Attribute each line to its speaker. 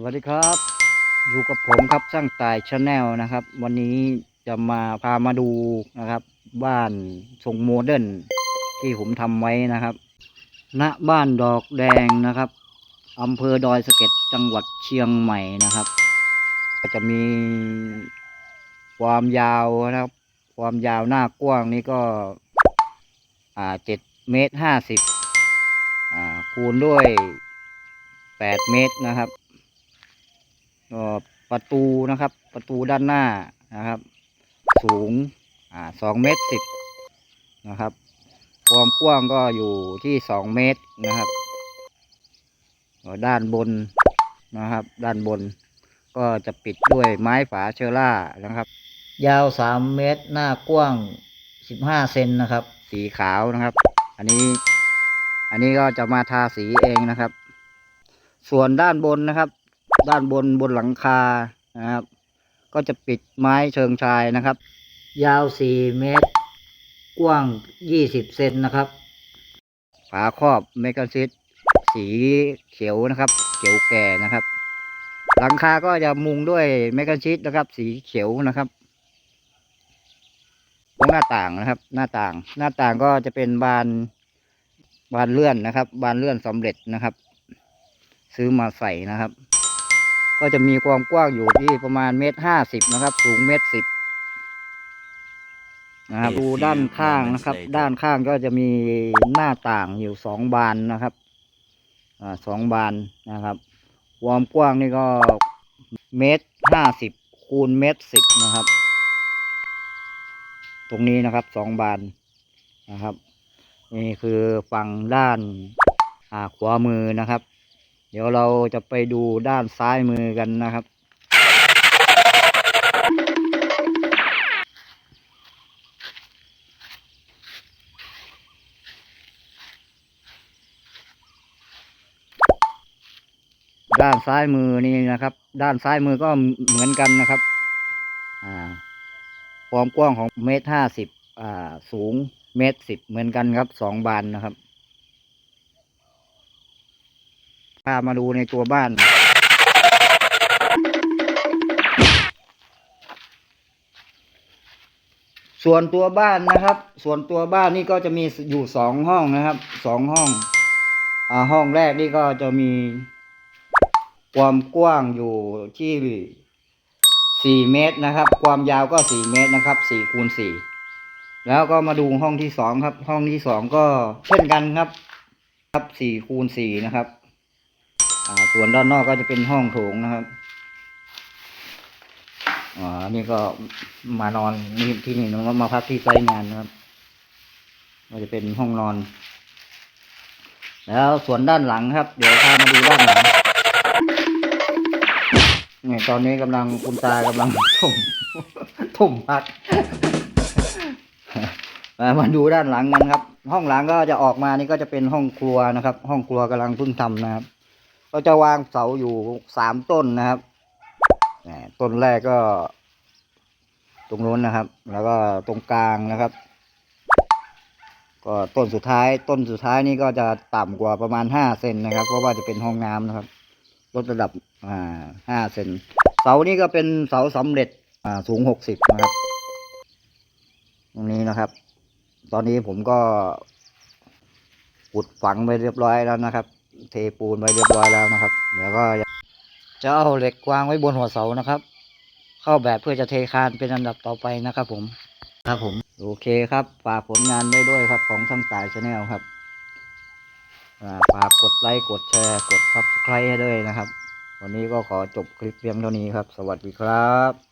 Speaker 1: สวัสดีครับ อยู่กับผมครับช่างตายชาแนลนะครับ วันนี้จะมาพามาดูนะครับ บ้านทรงโมเดิร์นที่ผมทำไว้นะครับ ณบ้านดอกแดงนะครับอำเภอดอยสะเก็ดจังหวัดเชียงใหม่นะครับ ก็จะมีความยาวนะครับ ความยาวหน้ากว้างนี่ก็อ่าเจ็ดเมตรห้าสิบอ่าคูณด้วยแปดเมตรนะครับ ก็ประตูนะครับ ประตูด้านหน้านะครับ สูงอ่าสองเมตรสิบนะครับ ความกว้างก็อยู่ที่สองเมตรนะครับด้านบนนะครับ ด้านบน ก็จะปิดด้วยไม้ฝาเชอร่านะครับ ยาวสามเมตรหน้ากว้างสิบห้าเซนนะครับ สีขาวนะครับ อันนี้ อันนี้ก็จะมาทาสีเองนะครับ ส่วนด้านบนนะครับ ด้านบนบนหลังคานะครับ ก็จะปิดไม้เชิงชายนะครับ ยาวสี่เมตร กว้างยี่สิบเซนนะครับ ฝาครอบเมกาซิตสีเขียวนะครับ เขียวแก่นะครับ หลังคาก็จะมุงด้วยเมกาชิตนะครับ สีเขียวนะครับตรงหน้าต่างนะครับ หน้าต่าง หน้าต่างก็จะเป็นบานบานเลื่อนนะครับ บานเลื่อนสำเร็จนะครับ ซื้อมาใส่นะครับ ก็จะมีความกว้างอยู่ที่ประมาณเมตรห้าสิบนะครับ สูงเมตรสิบนะครับ
Speaker 2: A
Speaker 1: ดู
Speaker 2: few
Speaker 1: ด้านข้างนะครับ
Speaker 2: moments later
Speaker 1: ด้านข้างก็จะมีหน้าต่างอยู่สองบานนะครับอ่าสองบานนะครับความกว้างนี่ก็เมตรห้าสิบคูณเมตรสิบนะครับ ตรงนี้นะครับสองบานนะครับ นี่คือฝั่งด้านอ่าขวามือนะครับ เดี๋ยวเราจะไปดูด้านซ้ายมือกันนะครับ ด้านซ้ายมือนี่นะครับ ด้านซ้ายมือก็เหมือนกันนะครับความกว้างของเมตรห้าสิบสูงเมตรสิบเหมือนกันครับสองบานนะครับ พามาดูในตัวบ้าน ส่วนตัวบ้านนะครับ ส่วนตัวบ้านนี่ก็จะมีอยู่สองห้องนะครับ สองห้อง อ่า ห้องแรกนี่ก็จะมี ความกว้างอยู่ที่สี่เมตรนะครับ ความยาวก็สี่เมตรนะครับสี่คูณสี่แล้วก็มาดูห้องที่สองครับ ห้องที่สองก็เช่นกันครับ ครับสี่คูณสี่นะครับ ส่วนด้านนอกก็จะเป็นห้องโถงนะครับอ๋อนี่ก็มานอนนี่ที่นี่น้องมาพักที่ไซต์งานนะครับก็จะเป็นห้องนอน แล้วส่วนด้านหลังครับ เดี๋ยวพามาดูด้านหลังนี่ตอนนี้กำลังคุณตากำลังถมถมพักมามาดูด้านหลังกันครับ ห้องหลังก็จะออกมานี่ก็จะเป็นห้องครัวนะครับ ห้องครัวกำลังเพิ่งทำนะครับ ก็จะวางเสาอยู่สามต้นนะครับต้นแรกก็ ตรงนู้นนะครับ แล้วก็ตรงกลางนะครับ ก็ต้นสุดท้าย ต้นสุดท้ายนี่ก็จะต่ำกว่าประมาณห้าเซนนะครับ เพราะว่าจะเป็นห้องน้ำนะครับ ลดระดับอ่าห้าเซนเสานี่ก็เป็นเสาสำเร็จอ่าสูงหกสิบนะครับ ตรงนี้นะครับ ตอนนี้ผมก็ขุดฝังไปเรียบร้อยแล้วนะครับ เทปูนไว้เรียบร้อยแล้วนะครับเดี๋ยวก็จะเอาเหล็กวางไว้บนหัวเสานะครับ เข้าแบบเพื่อจะเทคานเป็นอันดับต่อไปนะครับผมครับผมโอเคครับฝากผลงานได้ด้วยครับของทั้งสายชาแนลครับอ่าฝากกดไลค์กดแชร์กด subscribe ให้ด้วยนะครับ วันนี้ก็ขอจบคลิปเพียงเท่านี้ครับ สวัสดีครับ